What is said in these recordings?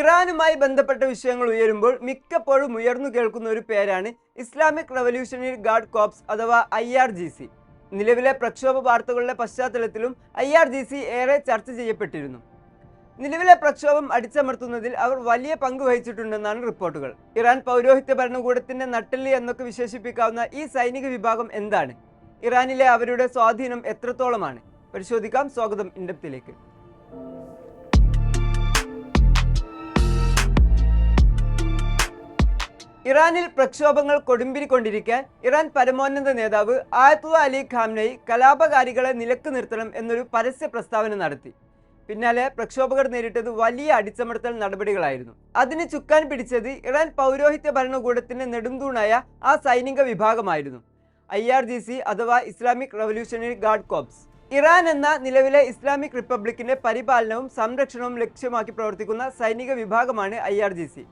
ഇറാനുമായി ബന്ധപ്പെട്ട വിഷയങ്ങൾ ഉയരുമ്പോൾ മിക്കപ്പോഴും ഉയർന്നു കേൾക്കുന്ന ഒരു പേരാണ് ഇസ്ലാമിക് റവല്യൂഷണറി ഗാർഡ് കോപ്സ് അഥവാ ഐ ആർ ജി സി. നിലവിലെ പ്രക്ഷോഭ വാർത്തകളുടെ പശ്ചാത്തലത്തിലും ഐ ആർ ജി സി ഏറെ ചർച്ച ചെയ്യപ്പെട്ടിരുന്നു. നിലവിലെ പ്രക്ഷോഭം അടിച്ചമർത്തുന്നതിൽ അവർ വലിയ പങ്ക് വഹിച്ചിട്ടുണ്ടെന്നാണ് റിപ്പോർട്ടുകൾ. ഇറാൻ പൗരോഹിത്യ ഭരണകൂടത്തിന്റെ നട്ടെല്ലി എന്നൊക്കെ വിശേഷിപ്പിക്കാവുന്ന ഈ സൈനിക വിഭാഗം എന്താണ്? ഇറാനിലെ അവരുടെ സ്വാധീനം എത്രത്തോളമാണ്? പരിശോധിക്കാം. സ്വാഗതം ഇൻഡപ്തിലേക്ക്. ഇറാനിൽ പ്രക്ഷോഭങ്ങൾ കൊടുമ്പിരിക്കൊണ്ടിരിക്കെ ഇറാൻ പരമോന്നത നേതാവ് ആയത്തുള്ള അലി ഖാംനയി കലാപകാരികളെ നിലയ്ക്ക് നിർത്തണം എന്നൊരു പരസ്യ പ്രസ്താവന നടത്തി. പിന്നാലെ പ്രക്ഷോഭകർ നേരിട്ടത് വലിയ അടിച്ചമർത്തൽ നടപടികളായിരുന്നു. അതിന് ചുക്കാൻ പിടിച്ചത് ഇറാൻ പൗരോഹിത്യ ഭരണകൂടത്തിന്റെ നെടുംതൂണായ ആ സൈനിക വിഭാഗമായിരുന്നു. ഐ ആർ ജി സി അഥവാ Islamic revolutionary guard corps. Iran എന്ന നിലവിലെ ഇസ്ലാമിക് റിപ്പബ്ലിക്കിന്റെ പരിപാലനവും സംരക്ഷണവും ലക്ഷ്യമാക്കി പ്രവർത്തിക്കുന്ന സൈനിക വിഭാഗമാണ് ഐ ആർ ജി സി.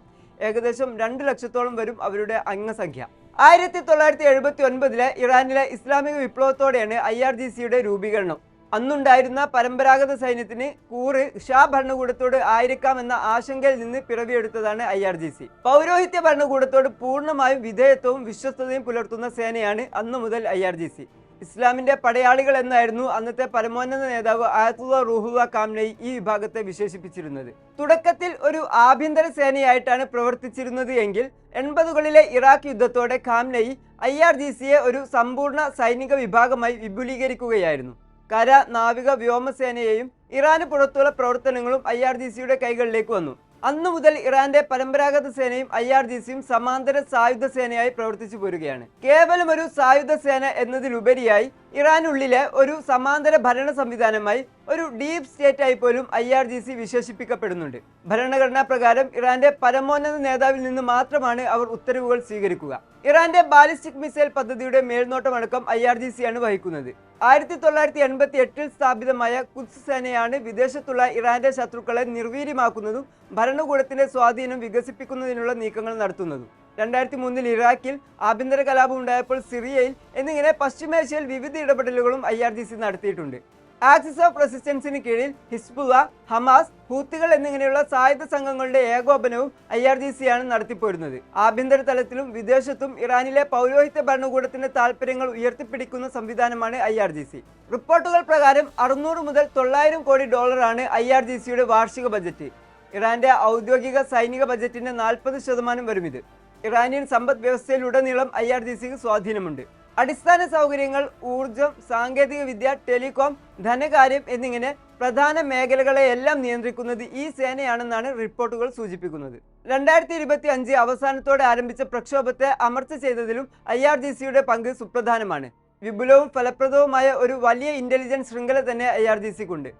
ഏകദേശം രണ്ട് ലക്ഷത്തോളം വരും അവരുടെ അംഗസംഖ്യ. ആയിരത്തി തൊള്ളായിരത്തി എഴുപത്തി ഒൻപതിലെ ഇറാനിലെ ഇസ്ലാമിക വിപ്ലവത്തോടെയാണ് ഐ ആർ ജി സിയുടെ രൂപീകരണം. അന്നുണ്ടായിരുന്ന പരമ്പരാഗത സൈന്യത്തിന് കൂറ് ഷാ ഭരണകൂടത്തോട് ആയിരിക്കാമെന്ന ആശങ്കയിൽ നിന്ന് പിറവിയെടുത്തതാണ് ഐ ആർ ജി സി. പൗരോഹിത്യ ഭരണകൂടത്തോട് പൂർണമായും വിധേയത്വവും വിശ്വസ്തതയും പുലർത്തുന്ന സേനയാണ് അന്നു മുതൽ ഐ ആർ ജി സി. ഇസ്ലാമിന്റെ പടയാളികൾ എന്നായിരുന്നു അന്നത്തെ പരമോന്നത നേതാവ് ആയത്തുള്ള റൂഹുവ കാംനൈ ഈ വിഭാഗത്തെ വിശേഷിപ്പിച്ചിരുന്നത്. തുടക്കത്തിൽ ഒരു ആഭ്യന്തര സേനയായിട്ടാണ് പ്രവർത്തിച്ചിരുന്നത് എങ്കിൽ എൺപതുകളിലെ ഇറാഖ് യുദ്ധത്തോടെ കാംനൈ ഐ ആർ ജി സിയെ ഒരു സമ്പൂർണ സൈനിക വിഭാഗമായി വിപുലീകരിക്കുകയായിരുന്നു. കര നാവിക വ്യോമസേനയെയും ഇറാന് പുറത്തുള്ള പ്രവർത്തനങ്ങളും ഐ ആർ ജി സിയുടെ കൈകളിലേക്ക് വന്നു. അന്നു മുതൽ ഇറാന്റെ പരമ്പരാഗത സേനയും ഐ ആർ ജി സിയും സമാന്തര സായുധ സേനയായി പ്രവർത്തിച്ചു പോരുകയാണ്. കേവലം ഒരു സായുധ സേന എന്നതിലുപരിയായി ഇറാനുള്ളിലെ ഒരു സമാന്തര ഭരണ സംവിധാനമായി ഒരു ഡീപ് സ്റ്റേറ്റ് ആയി പോലും ഐ ആർ ജി സി വിശേഷിപ്പിക്കപ്പെടുന്നുണ്ട്. ഭരണഘടനാ പ്രകാരം ഇറാന്റെ പരമോന്നത നേതാവിൽ നിന്ന് മാത്രമാണ് അവർ ഉത്തരവുകൾ സ്വീകരിക്കുക. ഇറാന്റെ ബാലിസ്റ്റിക് മിസൈൽ പദ്ധതിയുടെ മേൽനോട്ടമടക്കം ഐ ആർ ജി സി ആണ് വഹിക്കുന്നത്. ആയിരത്തി തൊള്ളായിരത്തി എൺപത്തി എട്ടിൽ സ്ഥാപിതമായ കുത്സ് സേനയാണ് വിദേശത്തുള്ള ഇറാന്റെ ശത്രുക്കളെ നിർവീര്യമാക്കുന്നതും ഭരണകൂടത്തിന്റെ സ്വാധീനം വികസിപ്പിക്കുന്നതിനുള്ള നീക്കങ്ങൾ നടത്തുന്നതും. രണ്ടായിരത്തി മൂന്നിൽ ഇറാഖിൽ ആഭ്യന്തര കലാപം ഉണ്ടായപ്പോൾ സിറിയയിൽ എന്നിങ്ങനെ പശ്ചിമേഷ്യയിൽ വിവിധ ഇടപെടലുകളും ഐ ആർ ജി സി നടത്തിയിട്ടുണ്ട്. ആക്സിസ് ഓഫ് റെസിസ്റ്റൻസിന് കീഴിൽ ഹിസ്ബുവ ഹമാസ് ഹൂത്തികൾ എന്നിങ്ങനെയുള്ള സായുധ സംഘങ്ങളുടെ ഏകോപനവും ഐ ആർ ജി സി ആണ് നടത്തിപ്പോരുന്നത്. ആഭ്യന്തര തലത്തിലും വിദേശത്തും ഇറാനിലെ പൗരോഹിത്യ ഭരണകൂടത്തിന്റെ താല്പര്യങ്ങൾ ഉയർത്തിപ്പിടിക്കുന്ന സംവിധാനമാണ് ഐ ആർ ജി സി. റിപ്പോർട്ടുകൾ പ്രകാരം അറുന്നൂറ് മുതൽ തൊള്ളായിരം കോടി ഡോളറാണ് ഐ ആർ ജി സിയുടെ വാർഷിക ബജറ്റ്. ഇറാന്റെ ഔദ്യോഗിക സൈനിക ബജറ്റിന്റെ നാൽപ്പത് ശതമാനം വരും ഇത് ഇറാനിയൻ സമ്പദ് വ്യവസ്ഥയിലുടനീളം ഐ ആർ ജി സിക്ക് സ്വാധീനമുണ്ട്. അടിസ്ഥാന സൗകര്യങ്ങൾ ഊർജം സാങ്കേതിക വിദ്യ ടെലികോം ധനകാര്യം എന്നിങ്ങനെ പ്രധാന മേഖലകളെയെല്ലാം നിയന്ത്രിക്കുന്നത് ഈ സേനയാണെന്നാണ് റിപ്പോർട്ടുകൾ സൂചിപ്പിക്കുന്നത്. രണ്ടായിരത്തി ഇരുപത്തി അഞ്ച് അവസാനത്തോടെ ആരംഭിച്ച പ്രക്ഷോഭത്തെ അമർച്ച ചെയ്തതിലും ഐ ആർ ജി സിയുടെ പങ്ക് സുപ്രധാനമാണ്. വിപുലവും ഫലപ്രദവുമായ ഒരു വലിയ ഇന്റലിജൻസ് ശൃംഖല തന്നെ ഐ ആർ ജി സിക്കുണ്ട്.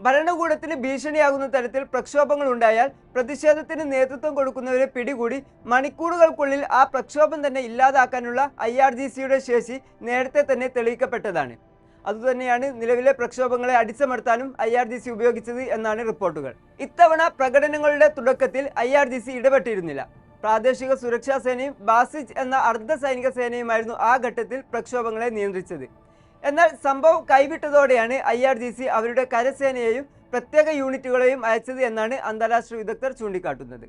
ഭരണകൂടത്തിന് ഭീഷണിയാകുന്ന തരത്തിൽ പ്രക്ഷോഭങ്ങൾ ഉണ്ടായാൽ പ്രതിഷേധത്തിന് നേതൃത്വം കൊടുക്കുന്നവരെ പിടികൂടി മണിക്കൂറുകൾക്കുള്ളിൽ ആ പ്രക്ഷോഭം തന്നെ ഇല്ലാതാക്കാനുള്ള ഐ ആർ ജി സിയുടെ ശേഷി നേരത്തെ തന്നെ തെളിയിക്കപ്പെട്ടതാണ്. അതുതന്നെയാണ് നിലവിലെ പ്രക്ഷോഭങ്ങളെ അടിച്ചമർത്താനും ഐ ആർ ജി സി ഉപയോഗിച്ചത് എന്നാണ് റിപ്പോർട്ടുകൾ. ഇത്തവണ പ്രകടനങ്ങളുടെ തുടക്കത്തിൽ ഐ ആർ ജി സി ഇടപെട്ടിരുന്നില്ല. പ്രാദേശിക സുരക്ഷാ സേനയും ബാസിജ് എന്ന അർദ്ധ സൈനിക സേനയുമായിരുന്നു ആ ഘട്ടത്തിൽ പ്രക്ഷോഭങ്ങളെ നിയന്ത്രിച്ചത്. എന്നാൽ സംഭവം കൈവിട്ടതോടെയാണ് ഐ ആർ ജി സി അവരുടെ കരസേനയെയും പ്രത്യേക യൂണിറ്റുകളെയും അയച്ചത് എന്നാണ് അന്താരാഷ്ട്ര വിദഗ്ധർ ചൂണ്ടിക്കാട്ടുന്നത്.